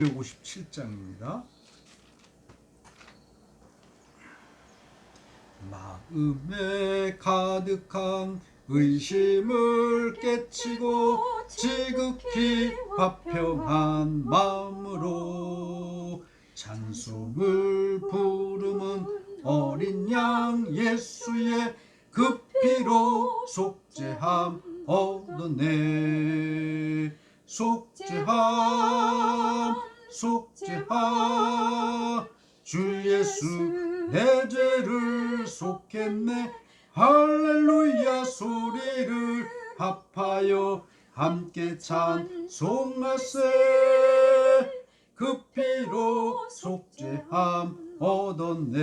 157장입니다. 마음에 가득한 의심을 깨치고 지극히 화평한 마음으로 찬송을 부르는 어린 양 예수의 그 피로 속죄함 얻었네 속죄함 속죄함 주 예수 내 죄를 속했네. 할렐루야 소리를 합하여 함께 찬송하세. 그 피로 속죄함 얻었네.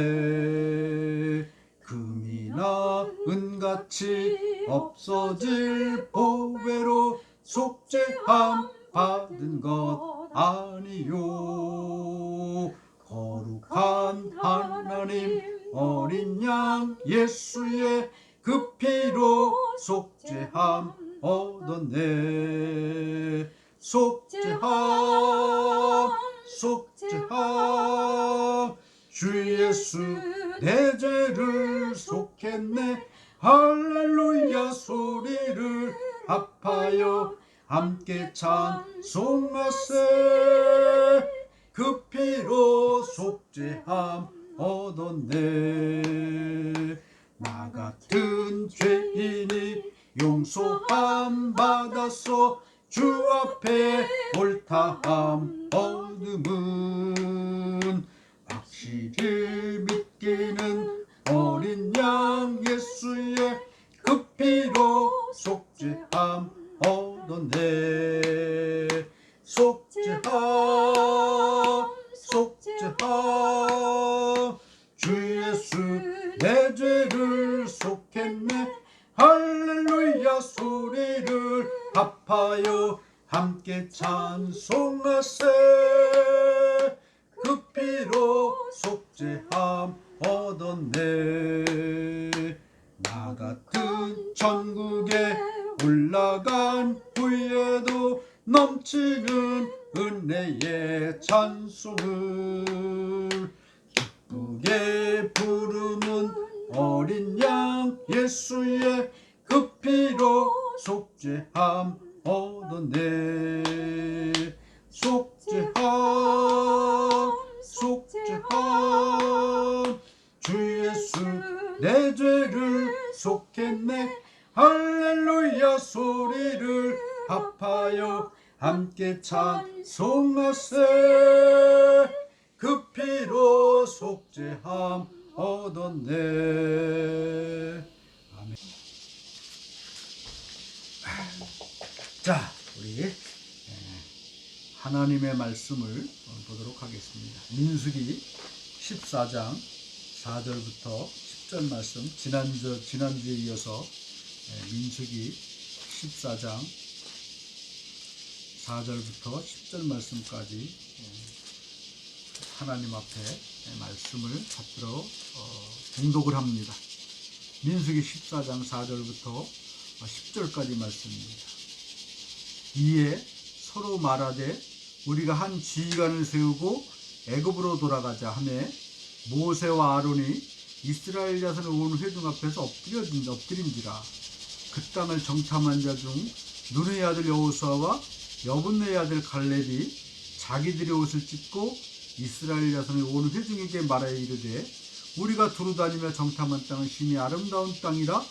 금이나 은같이 없어질 보배로 속죄함 받은 것 아니요. 거룩한 하나님 어린 양 예수의 그 피로 속죄함 얻었네. 속죄함 속죄함. 주 예수 내 죄를 속했네. 할렐루야 소리를 합하여 함께 찬송하세. 그 피로 속죄함 얻었네. 나 같은 죄인이 용서함 받았어 주 앞에 옳다함 얻음은 확실히 믿기는 어린 양 예수의 그 피로 속죄함 얻었네 속죄함 속죄함 주 예수 내 죄를 속했네. 할렐루야 소리를 합하여 함께 찬송하세. 그 피로 속죄함 얻었네 나 같은 천국에 올라간 후에도 넘치는 은혜의 찬송을 기쁘게 부르는 어린 양 예수의 그 피로 속죄함 얻었네 함께 찬송하세 그 피로 속죄함 얻었네. 아멘. 자 우리 에, 하나님의 말씀을 보도록 하겠습니다. 민수기 14장 4절부터 10절 말씀 지난주 지난주에 이어서 에, 민수기 14장 4절부터 10절 말씀까지 에, 하나님 앞에 에, 말씀을 받들어 어, 공독을 합니다. 민수기 14장 4절부터 10절까지 말씀입니다. 이에 서로 말하되 우리가 한 지휘관을 세우고 애굽으로 돌아가자 하매 모세와 아론이 이스라엘 자손을 온 회중 앞에서 엎드려 엎드린지라 그 땅을 정탐한 자 중 눈의 아들 여호수아와 여분의 아들 갈렙이 자기들의 옷을 찢고 이스라엘 자손의 온 회중에게 말하여 이르되 우리가 두루 다니며 정탐한 땅은 심히 아름다운 땅이라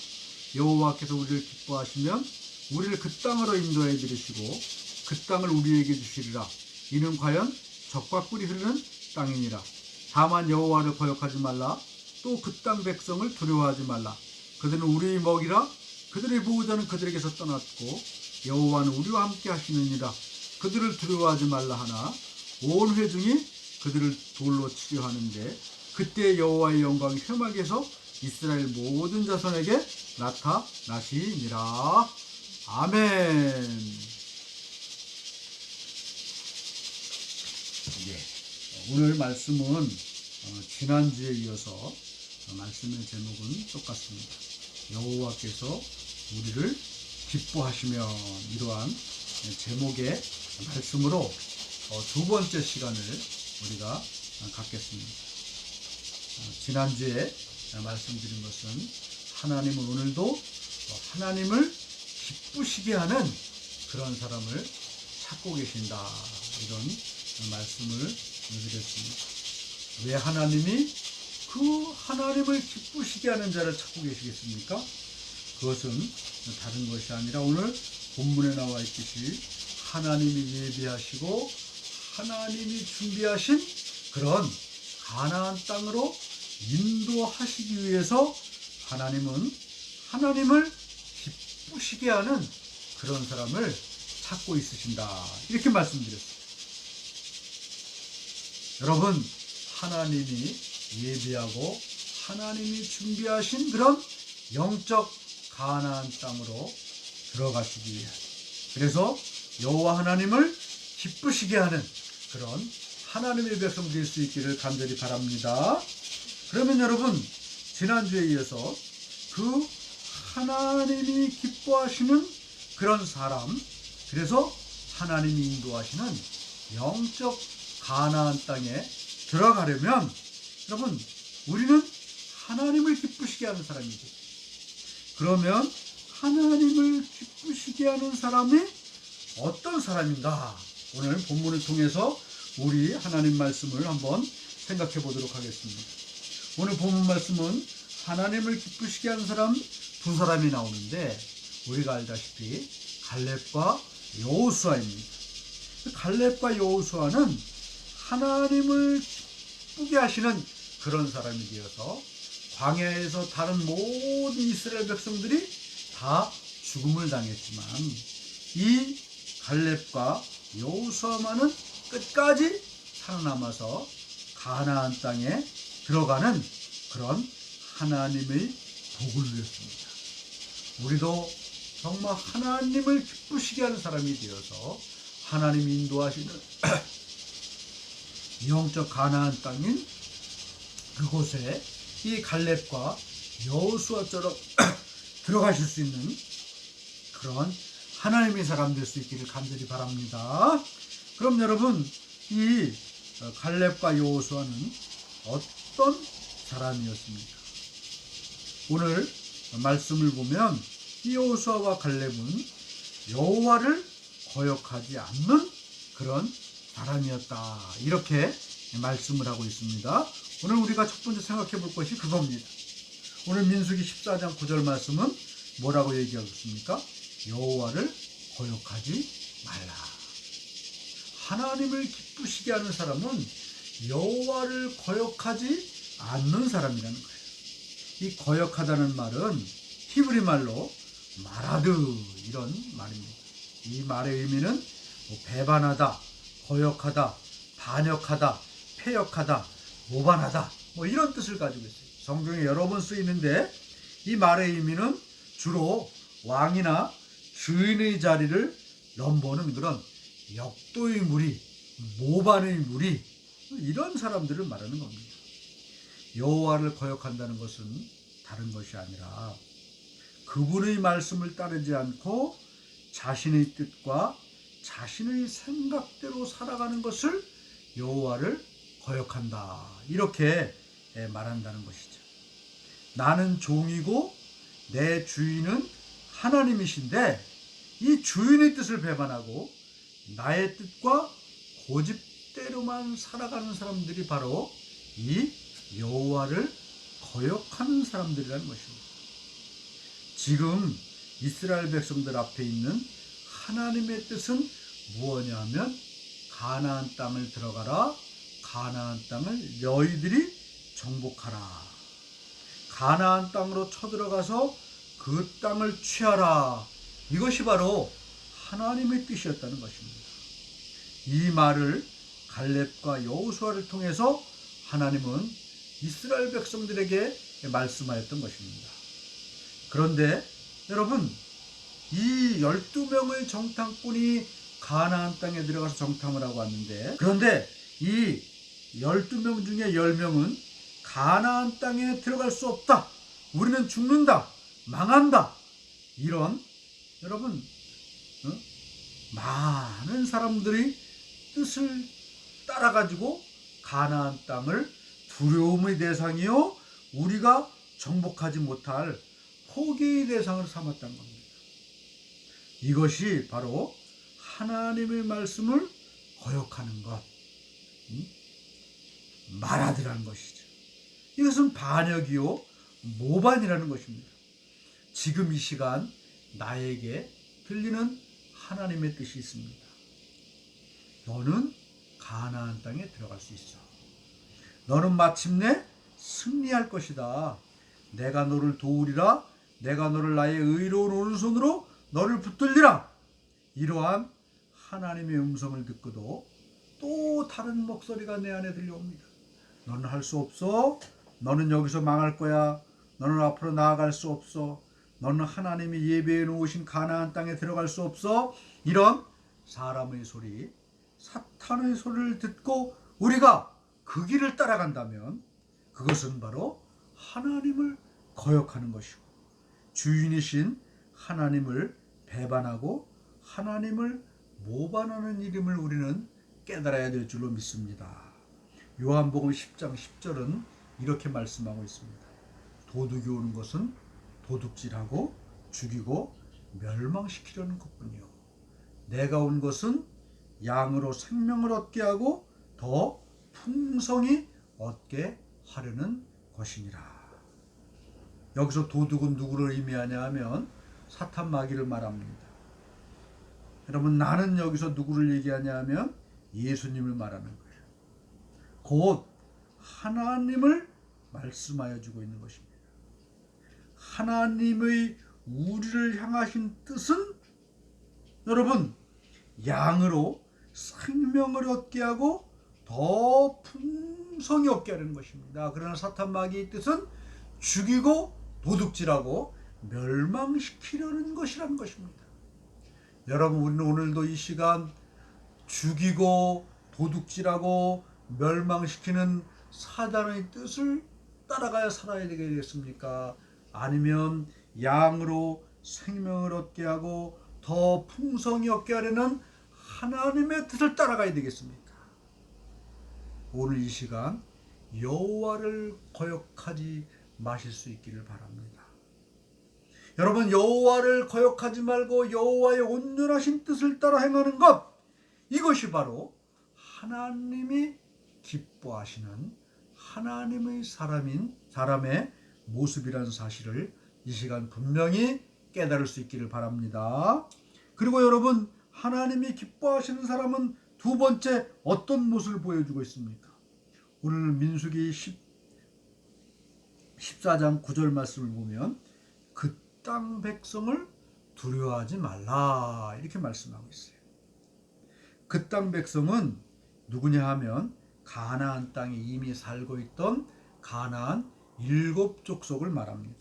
여호와께서 우리를 기뻐하시면 우리를 그 땅으로 인도해 들으시고 그 땅을 우리에게 주시리라. 이는 과연 적과 꿀이 흐르는 땅이니라. 다만 여호와를 거역하지 말라. 또 그 땅 백성을 두려워하지 말라. 그들은 우리의 먹이라. 그들의 보호자는 그들에게서 떠났고 여호와는 우리와 함께 하시느니라 그들을 두려워하지 말라 하나 온 회중이 그들을 돌로 치려 하는데 그때 여호와의 영광이 휘막에서 이스라엘 모든 자손에게 나타나시니라 아멘. 예. 오늘 말씀은 어, 지난주에 이어서 어, 말씀의 제목은 똑같습니다. 여호와께서 우리를 기뻐하시면 이러한 제목의 말씀으로 어, 두 번째 시간을 우리가 어, 갖겠습니다. 어, 지난주에 어, 말씀드린 것은 하나님은 오늘도 어, 하나님을 기쁘시게 하는 그런 사람을 찾고 계신다. 이런 어, 말씀을 드렸습니다. 왜 하나님이 그 하나님을 기쁘시게 하는 자를 찾고 계시겠습니까? 그것은 다른 것이 아니라 오늘 본문에 나와 있듯이 하나님이 예비하시고 하나님이 준비하신 그런 가나안 땅으로 인도하시기 위해서 하나님은 하나님을 기쁘시게 하는 그런 사람을 찾고 있으신다. 이렇게 말씀드렸어요. 여러분, 하나님이 예비하고 하나님이 준비하신 그런 영적 가나안 땅으로 들어가시기 위해 그래서 여호와 하나님을 기쁘시게 하는 그런 하나님의 백성 될 수 있기를 간절히 바랍니다. 그러면 여러분 지난주에 이어서 그 하나님이 기뻐하시는 그런 사람 그래서 하나님이 인도하시는 영적 가나안 땅에 들어가려면 여러분 우리는 하나님을 기쁘시게 하는 사람이죠. 그러면 하나님을 기쁘시게 하는 사람이 어떤 사람인가? 오늘 본문을 통해서 우리 하나님 말씀을 한번 생각해 보도록 하겠습니다. 오늘 본문 말씀은 하나님을 기쁘시게 하는 사람 두 사람이 나오는데 우리가 알다시피 갈렙과 여호수아입니다. 갈렙과 여호수아는 하나님을 기쁘게 하시는 그런 사람이 되어서 광야에서 다른 모든 이스라엘 백성들이 다 죽음을 당했지만 이 갈렙과 여호수아만은 끝까지 살아남아서 가나안 땅에 들어가는 그런 하나님의 복을 누렸습니다. 우리도 정말 하나님을 기쁘시게 하는 사람이 되어서 하나님 인도하시는 영적 가나안 땅인 그곳에 이 갈렙과 여호수아처럼 들어가실 수 있는 그런 하나님의 사람 될 수 있기를 간절히 바랍니다. 그럼 여러분 이 어, 갈렙과 여호수아는 어떤 사람이었습니까? 오늘 말씀을 보면 이 여호수아와 갈렙은 여호와를 거역하지 않는 그런 사람이었다. 이렇게 말씀을 하고 있습니다. 오늘 우리가 첫 번째 생각해 볼 것이 그겁니다. 오늘 민수기 14장 9절 말씀은 뭐라고 얘기하고 있습니까? 여호와를 거역하지 말라. 하나님을 기쁘시게 하는 사람은 여호와를 거역하지 않는 사람이라는 거예요. 이 거역하다는 말은 히브리 말로 마라드 이런 말입니다. 이 말의 의미는 뭐 배반하다, 거역하다, 반역하다, 폐역하다, 모반하다 뭐 이런 뜻을 가지고 있어요. 성경에 여러 번 쓰이는데 이 말의 의미는 주로 왕이나 주인의 자리를 넘보는 그런 역도의 무리, 모반의 무리 이런 사람들을 말하는 겁니다. 여호와를 거역한다는 것은 다른 것이 아니라 그분의 말씀을 따르지 않고 자신의 뜻과 자신의 생각대로 살아가는 것을 여호와를 거역한다. 이렇게 말한다는 것이죠. 나는 종이고 내 주인은 하나님이신데 이 주인의 뜻을 배반하고 나의 뜻과 고집대로만 살아가는 사람들이 바로 이 여호와를 거역하는 사람들이라는 것입니다. 지금 이스라엘 백성들 앞에 있는 하나님의 뜻은 무엇냐 하면 가나안 땅을 들어가라 가나안 땅을 너희들이 정복하라 가나안 땅으로 쳐들어가서 그 땅을 취하라 이것이 바로 하나님의 뜻이었다는 것입니다. 이 말을 갈렙과 여호수아를 통해서 하나님은 이스라엘 백성들에게 말씀하였던 것입니다. 그런데 여러분 이 12명의 정탐꾼이 가나안 땅에 들어가서 정탐을 하고 왔는데 그런데 이 12명 중에 10명은 가나안 땅에 들어갈 수 없다. 우리는 죽는다. 망한다. 이런 여러분 어? 많은 사람들이 뜻을 따라 가지고 가나안 땅을 두려움의 대상이요 우리가 정복하지 못할 포기의 대상으로 삼았다는 겁니다. 이것이 바로 하나님의 말씀을 거역하는 것, 음? 말하드라는 것이죠. 이것은 반역이요 모반이라는 것입니다. 지금 이 시간 나에게 들리는 하나님의 뜻이 있습니다. 너는 가나안 땅에 들어갈 수 있어. 너는 마침내 승리할 것이다. 내가 너를 도우리라. 내가 너를 나의 의로운 오른손으로 너를 붙들리라. 이러한 하나님의 음성을 듣고도 또 다른 목소리가 내 안에 들려옵니다. 너는 할 수 없어. 너는 여기서 망할 거야. 너는 앞으로 나아갈 수 없어. 너는 하나님이 예배해 놓으신 가나안 땅에 들어갈 수 없어. 이런 사람의 소리, 사탄의 소리를 듣고 우리가 그 길을 따라간다면 그것은 바로 하나님을 거역하는 것이고 주인이신 하나님을 배반하고 하나님을 모반하는 이름을 우리는 깨달아야 될 줄로 믿습니다. 요한복음 10장 10절은 이렇게 말씀하고 있습니다. 도둑이 오는 것은 도둑질하고 죽이고 멸망시키려는 것뿐이요. 내가 온 것은 양으로 생명을 얻게 하고 더 풍성히 얻게 하려는 것이니라. 여기서 도둑은 누구를 의미하냐 하면 사탄 마귀를 말합니다. 여러분 나는 여기서 누구를 얘기하냐 하면 예수님을 말하는 거예요. 곧 하나님을 말씀하여 주고 있는 것입니다. 하나님의 우리를 향하신 뜻은 여러분 양으로 생명을 얻게 하고 더 풍성히 얻게 하는 것입니다. 그러나 사탄 마귀의 뜻은 죽이고 도둑질하고 멸망시키려는 것이라는 것입니다. 여러분 우리는 오늘도 이 시간 죽이고 도둑질하고 멸망시키는 사단의 뜻을 따라가야 살아야 되겠습니까? 아니면 양으로 생명을 얻게 하고 더 풍성히 얻게 하려는 하나님의 뜻을 따라가야 되겠습니까? 오늘 이 시간 여호와를 거역하지 마실 수 있기를 바랍니다. 여러분 여호와를 거역하지 말고 여호와의 온전하신 뜻을 따라 행하는 것 이것이 바로 하나님이 기뻐하시는 하나님의 사람인 사람의 모습이라는 사실을 이 시간 분명히 깨달을 수 있기를 바랍니다. 그리고 여러분 하나님이 기뻐하시는 사람은 두 번째 어떤 모습을 보여주고 있습니까? 오늘 민수기 10, 14장 9절 말씀을 보면 그 땅 백성을 두려워하지 말라 이렇게 말씀하고 있어요. 그 땅 백성은 누구냐 하면 가나안 땅에 이미 살고 있던 가나안 일곱 족속을 말합니다.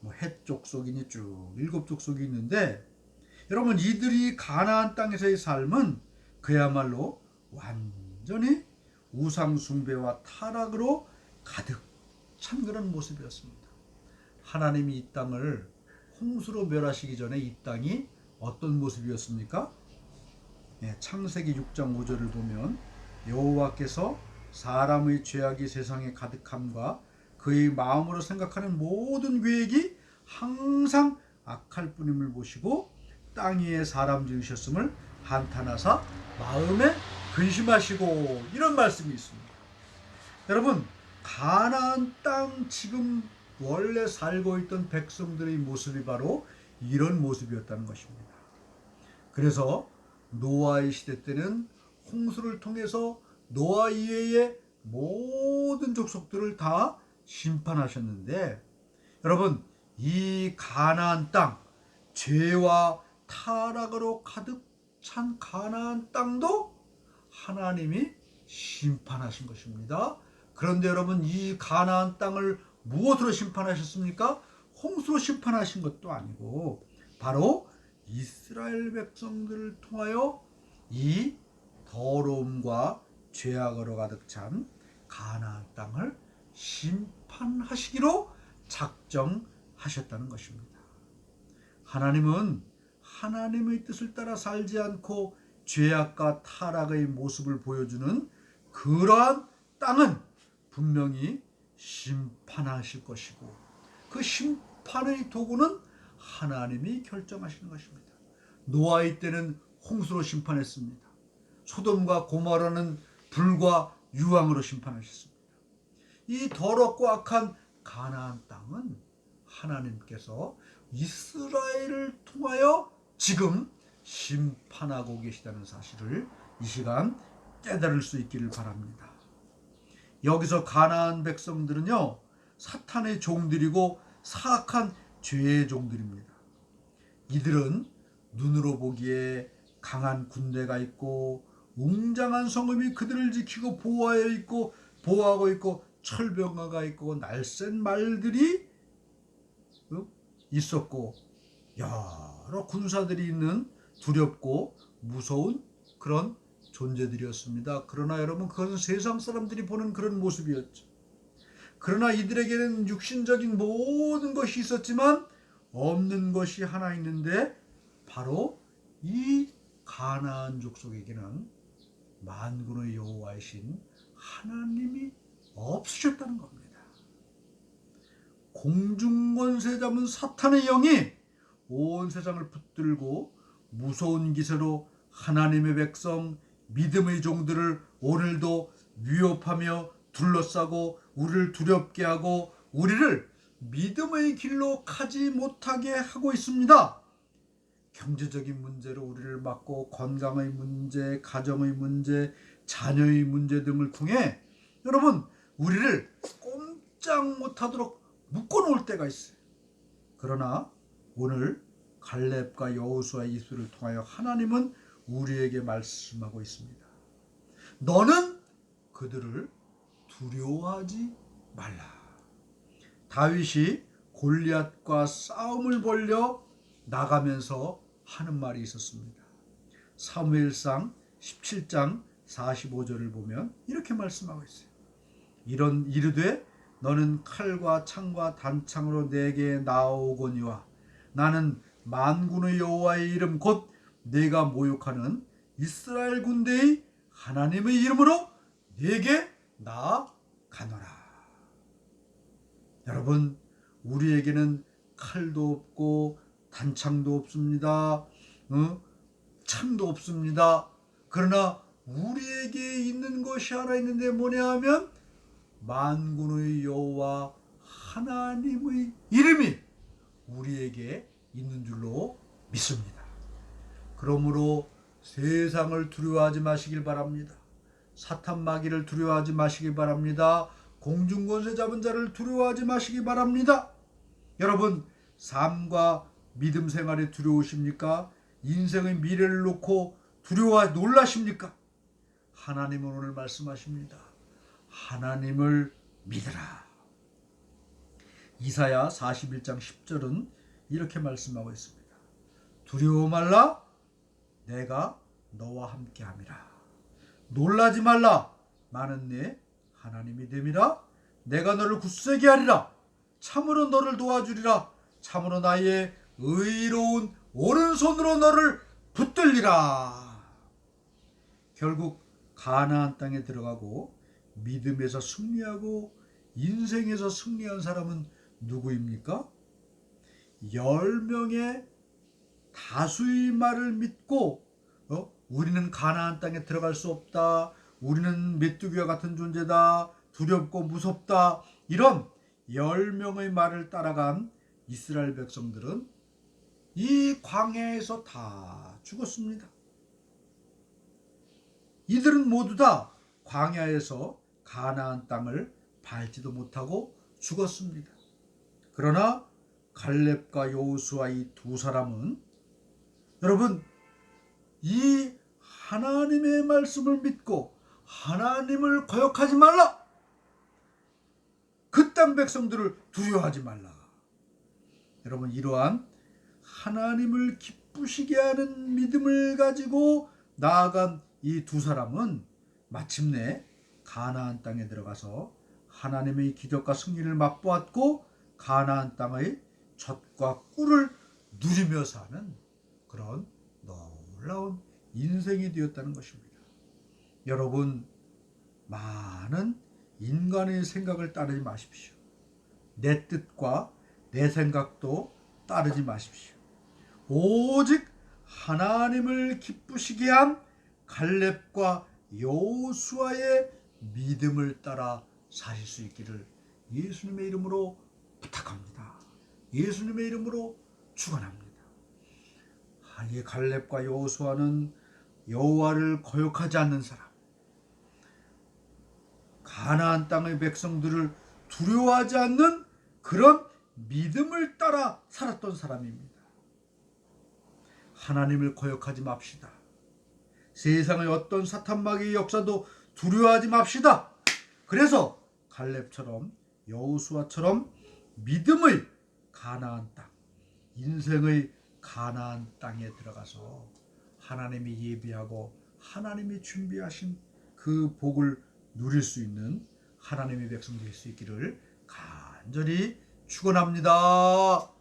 뭐헷 족속이니 쭉 일곱 족속이 있는데 여러분 이들이 가나안 땅에서의 삶은 그야말로 완전히 우상 숭배와 타락으로 가득 찬 그런 모습이었습니다. 하나님이 이 땅을 홍수로 멸하시기 전에 이 땅이 어떤 모습이었습니까? 네, 창세기 6장 5절을 보면 여호와께서 사람의 죄악이 세상에 가득함과 그의 마음으로 생각하는 모든 계획이 항상 악할 뿐임을 보시고 땅 위에 사람 지으셨음을 한탄하사 마음에 근심하시고 이런 말씀이 있습니다. 여러분 가나안 땅 지금 원래 살고 있던 백성들의 모습이 바로 이런 모습이었다는 것입니다. 그래서 노아의 시대 때는 홍수를 통해서 노아 이외의 모든 족속들을 다 심판하셨는데 여러분 이 가나안 땅 죄와 타락으로 가득 찬 가나안 땅도 하나님이 심판하신 것입니다. 그런데 여러분 이 가나안 땅을 무엇으로 심판하셨습니까? 홍수로 심판하신 것도 아니고 바로 이스라엘 백성들을 통하여 이 더러움과 죄악으로 가득 찬 가나안 땅을 심판하시기로 작정하셨다는 것입니다. 하나님은 하나님의 뜻을 따라 살지 않고 죄악과 타락의 모습을 보여주는 그러한 땅은 분명히 심판하실 것이고 그 심판의 도구는 하나님이 결정하시는 것입니다. 노아의 때는 홍수로 심판했습니다. 소돔과 고모라는 불과 유황으로 심판하셨습니다. 이 더럽고 악한 가나안 땅은 하나님께서 이스라엘을 통하여 지금 심판하고 계시다는 사실을 이 시간 깨달을 수 있기를 바랍니다. 여기서 가나안 백성들은요 사탄의 종들이고 사악한 죄의 종들입니다. 이들은 눈으로 보기에 강한 군대가 있고 웅장한 성읍이 그들을 지키고 보호하여 있고 보호하고 있고 철병가가 있고 날쌘 말들이 어? 있었고 여러 군사들이 있는 두렵고 무서운 그런 존재들이었습니다. 그러나 여러분 그것은 세상 사람들이 보는 그런 모습이었죠. 그러나 이들에게는 육신적인 모든 것이 있었지만 없는 것이 하나 있는데 바로 이 가나안 족속에게는 만군의 여호와이신 하나님이 없으셨다는 겁니다. 공중권세 잡은 사탄의 영이 온 세상을 붙들고 무서운 기세로 하나님의 백성 믿음의 종들을 오늘도 위협하며 둘러싸고 우리를 두렵게 하고 우리를 믿음의 길로 가지 못하게 하고 있습니다. 경제적인 문제로 우리를 막고 건강의 문제, 가정의 문제, 자녀의 문제 등을 통해 여러분 우리를 꼼짝 못하도록 묶어놓을 때가 있어요. 그러나 오늘 갈렙과 여호수아의 이수를 통하여 하나님은 우리에게 말씀하고 있습니다. 너는 그들을 두려워하지 말라. 다윗이 골리앗과 싸움을 벌려 나가면서 하는 말이 있었습니다. 사무엘상 17장 45절을 보면 이렇게 말씀하고 있어요. 이런 이르되 너는 칼과 창과 단창으로 내게 나오거니와 나는 만군의 여호와의 이름 곧 내가 모욕하는 이스라엘 군대의 하나님의 이름으로 내게 나아가노라. 여러분, 우리에게는 칼도 없고 단창도 없습니다. 어? 창도 없습니다. 그러나 우리에게 있는 것이 하나 있는데 뭐냐 하면 만군의 여호와 하나님의 이름이 우리에게 있는 줄로 믿습니다. 그러므로 세상을 두려워하지 마시길 바랍니다. 사탄 마귀를 두려워하지 마시길 바랍니다. 공중권세 잡은 자를 두려워하지 마시기 바랍니다. 여러분, 삶과 믿음 생활에 두려우십니까? 인생의 미래를 놓고 두려워 놀라십니까? 하나님은 오늘 말씀하십니다. 하나님을 믿으라. 이사야 41장 10절은 이렇게 말씀하고 있습니다. 두려워 말라 내가 너와 함께 함이라. 놀라지 말라 나는 내 하나님이 됨이라 내가 너를 굳세게 하리라 참으로 너를 도와주리라 참으로 나의 의로운 오른손으로 너를 붙들리라 결국 가나안 땅에 들어가고 믿음에서 승리하고 인생에서 승리한 사람은 누구입니까? 열 명의 다수의 말을 믿고 어? 우리는 가나안 땅에 들어갈 수 없다. 우리는 메뚜기와 같은 존재다. 두렵고 무섭다. 이런 열 명의 말을 따라간 이스라엘 백성들은 이 광야에서 다 죽었습니다. 이들은 모두 다 광야에서 가나안 땅을 밟지도 못하고 죽었습니다. 그러나 갈렙과 여호수아 이 두 사람은 여러분 이 하나님의 말씀을 믿고 하나님을 거역하지 말라. 그땅 백성들을 두려워하지 말라. 여러분 이러한 하나님을 기쁘시게 하는 믿음을 가지고 나아간 이 두 사람은 마침내 가나안 땅에 들어가서 하나님의 기적과 승리를 맛보았고 가나안 땅의 젖과 꿀을 누리며 사는 그런 놀라운 인생이 되었다는 것입니다. 여러분 많은 인간의 생각을 따르지 마십시오. 내 뜻과 내 생각도 따르지 마십시오. 오직 하나님을 기쁘시게 한 갈렙과 여호수아의 믿음을 따라 사실 수 있기를 예수님의 이름으로 부탁합니다. 예수님의 이름으로 축원합니다. 아, 이 갈렙과 여호수아는 여호와를 거역하지 않는 사람, 가나안 땅의 백성들을 두려워하지 않는 그런 믿음을 따라 살았던 사람입니다. 하나님을 거역하지 맙시다. 세상의 어떤 사탄마귀의 역사도 두려워하지 맙시다. 그래서 갈렙처럼 여호수아처럼 믿음의 가나안 땅, 인생의 가나안 땅에 들어가서 하나님이 예비하고 하나님이 준비하신 그 복을 누릴 수 있는 하나님의 백성 될 수 있기를 간절히 축원합니다.